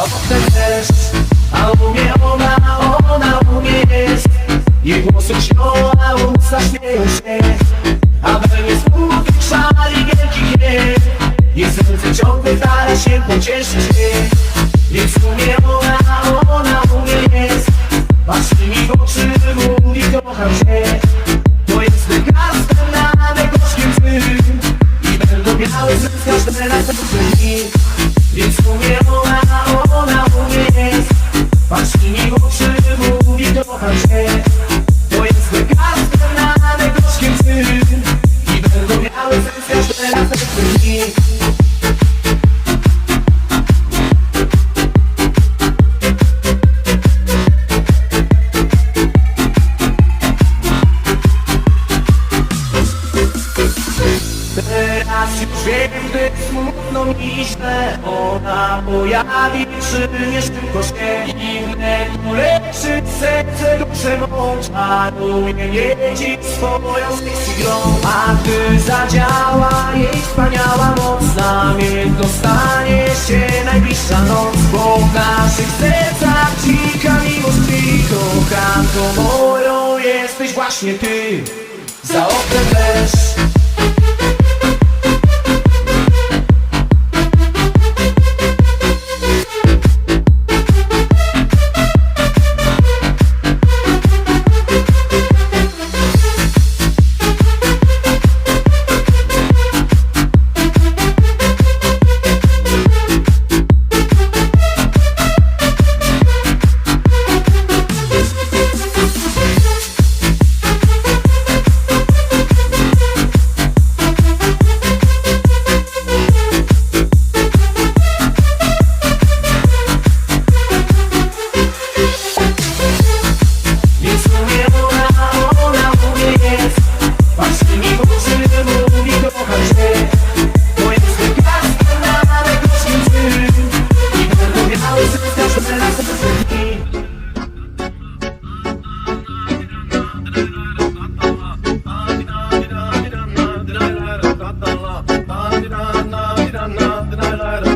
Oknem deszcz, a u mnie ona, ona u mnie jest Jej głosy śpiewa, usta śmieją się. A we mnie smutny szali wielki gniew. Jej serce ciągle stara się pocieszyć mnie Więc u mnie ona, ona u mnie jest Patrzy mi w oczy, mówi kocham cię To jest lekarstwem na gorzkie dni I będą miały sens każde następne dni źle Ona pojawi. Przy mnie szybko się I uleczy serce duszę mą Czaruje mnie dziś swoją sexy A gdy zadziała jej wspaniała moc Namiętno stanie się najbliższa noc. Bo w naszych sercach cika miłość Ty Kochanką moją jesteś właśnie Ty. Za oknem deszcz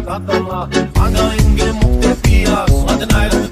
खत्मा आनाएँगे मुक्त पिया मदनाएँगे